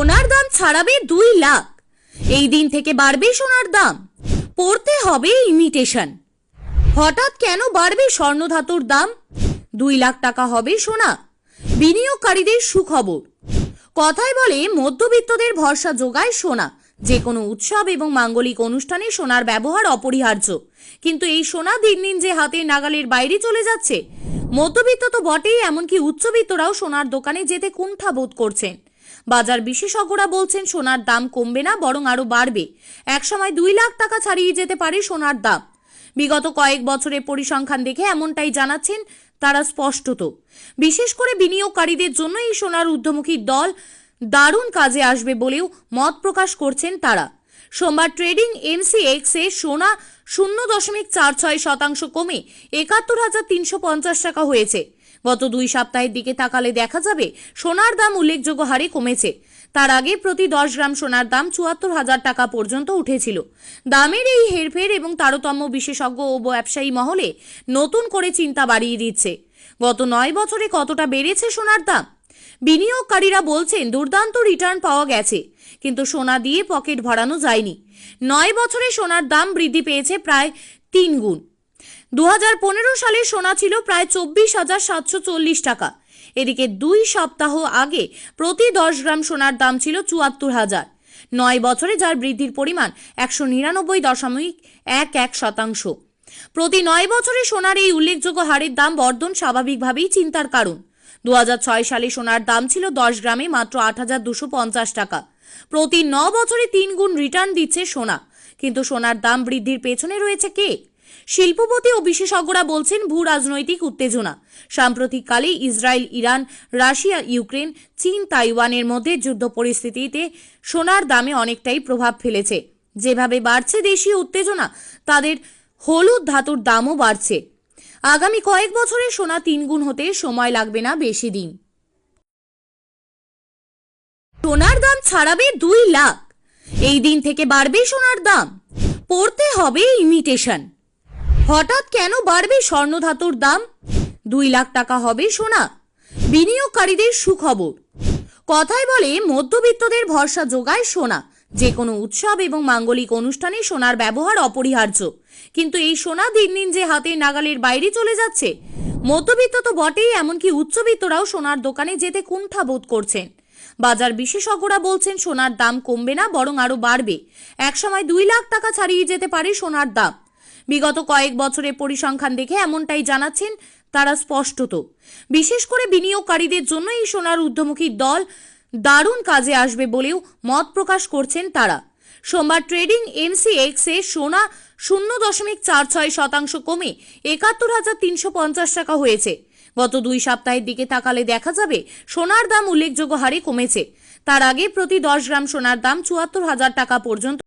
সোনার দাম ছাড়াবে দুই লাখ। এই দিন থেকে বাড়বে সোনার দাম। পড়তে হবে ইমিটেশন হঠাৎ কেন বাড়বে স্বর্ণ ধাতুর দাম? দুই লাখ টাকা হবে সোনা। বিনিয়োগকারীদের সুখবর। কথায় বলে মধ্যবিত্তদের ভরসা যোগায় সোনা। যে কোনো উৎসব এবং মাঙ্গলিক অনুষ্ঠানে সোনার ব্যবহার অপরিহার্য। কিন্তু এই সোনা দিন দিন যে হাতে নাগালের বাইরে চলে যাচ্ছে, মধ্যবিত্ত তো বটেই, এমনকি উচ্চবিত্তরাও সোনার দোকানে যেতে কুণ্ঠা বোধ করছেন। বাজার বিশেষজ্ঞরা বলছেন সোনার দাম কমবে না, বরং আরও বাড়বে। একসময় দুই লাখ টাকা ছাড়িয়ে যেতে পারে সোনার দাম। বিগত কয়েক বছরের পরিসংখ্যান দেখে এমনটাই জানাচ্ছেন তারা স্পষ্টত। বিশেষ করে বিনিয়োগকারীদের জন্য এই সোনার ঊর্ধ্বমুখী দল দারুণ কাজে আসবে বলেও মত প্রকাশ করছেন তারা। সোমবার ট্রেডিং এমসিএক্স এ সোনা শূন্য দশমিক চার ছয় শতাংশ কমে একাত্তর হাজার তিনশো পঞ্চাশ টাকা হয়েছে। গত দুই সপ্তাহের দিকে তাকালে দেখা যাবে সোনার দাম উল্লেখযোগ্য হারে কমেছে। তার আগে প্রতি দশ গ্রাম সোনার দাম চুয়াত্তর হাজার টাকা পর্যন্ত উঠেছিল। দামের এই হেরফের এবং তারতম্য বিশেষজ্ঞ ও ব্যবসায়ী মহলে নতুন করে চিন্তা বাড়িয়ে দিচ্ছে। গত নয় বছরে কতটা বেড়েছে সোনার দাম? বিনিয়োগকারীরা বলছেন, দুর্দান্ত রিটার্ন পাওয়া গেছে, কিন্তু সোনা দিয়ে পকেট ভরানো যায়নি। নয় বছরে সোনার দাম বৃদ্ধি পেয়েছে প্রায় তিন গুণ। দু হাজার পনেরো সালে সোনা ছিল প্রায় চব্বিশ হাজার সাতশো চল্লিশ টাকা। এদিকে দুই সপ্তাহ আগে প্রতি দশ গ্রাম সোনার দাম ছিল চুয়াত্তর হাজার। নয় বছরে যার বৃদ্ধির পরিমাণ একশো নিরানব্বই দশমিক এক এক শতাংশ। প্রতি নয় বছরে সোনার এই উল্লেখযোগ্য হারের দাম বর্ধন স্বাভাবিকভাবেই চিন্তার কারণ। দু হাজার ছয় সালে সোনার দাম ছিল দশ গ্রামে মাত্র আট হাজার টাকা। প্রতি ন বছরে তিন গুণ রিটার্ন দিচ্ছে সোনা। কিন্তু সোনার দাম বৃদ্ধির পেছনে রয়েছে কে? শিল্পপতি ও বিশেষজ্ঞরা বলছেন ভূ রাজনৈতিক উত্তেজনা। সাম্প্রতিককালে ইসরায়েল, ইরান, রাশিয়া, ইউক্রেন, চীন, তাইওয়ানের মধ্যে যুদ্ধ পরিস্থিতিতে সোনার দামে অনেকটাই প্রভাব ফেলেছে। যেভাবে বাড়ছে দেশীয় উত্তেজনা, তাদের হলুদ ধাতুর দামও বাড়ছে। আগামী কয়েক বছরে সোনা তিনগুণ হতে সময় লাগবে না বেশি দিন। সোনার দাম ছাড়াবে দুই লাখ। এই দিন থেকে বাড়বে সোনার দাম। পড়তে হবে ইমিটেশন। হঠাৎ কেন বাড়বে স্বর্ণধাতুর দাম? দুই লাখ টাকা হবে সোনা। বিনিয়োগকারীদের সুখবর। কথায় বলে, মধ্যবিত্তদের ভরসা যোগায় সোনা। যে কোনো উৎসব এবং মাঙ্গলিক অনুষ্ঠানে সোনার ব্যবহার অপরিহার্য। কিন্তু এই সোনা দিন দিন যে হাতের নাগালের বাইরে চলে যাচ্ছে, মধ্যবিত্ত তো বটেই, এমনকি উচ্চবিত্তরাও সোনার দোকানে যেতে কুণ্ঠা বোধ করছেন। বাজার বিশেষজ্ঞরা বলছেন, সোনার দাম কমবে না, বরং আরও বাড়বে। একসময় দুই লাখ টাকা ছাড়িয়ে যেতে পারে সোনার দাম। বিগত কয়েক বছরের পরিসংখ্যান দেখে এমনটাই জানাচ্ছেন তারা স্পষ্টত। বিশেষ করে বিনিয়োগকারীদের জন্য এই সোনার ঊর্ধ্বমুখী দল দারুণ কাজে আসবে বলেও মত প্রকাশ করছেন তারা। সোমবার ট্রেডিং এমসিএক্স এ সোনা শূন্য দশমিক চার ছয় শতাংশ কমে একাত্তর হাজার তিনশো পঞ্চাশ টাকা হয়েছে। গত দুই সপ্তাহের দিকে তাকালে দেখা যাবে সোনার দাম উল্লেখযোগ্য হারে কমেছে। তার আগে প্রতি দশ গ্রাম সোনার দাম চুয়াত্তর হাজার টাকা পর্যন্ত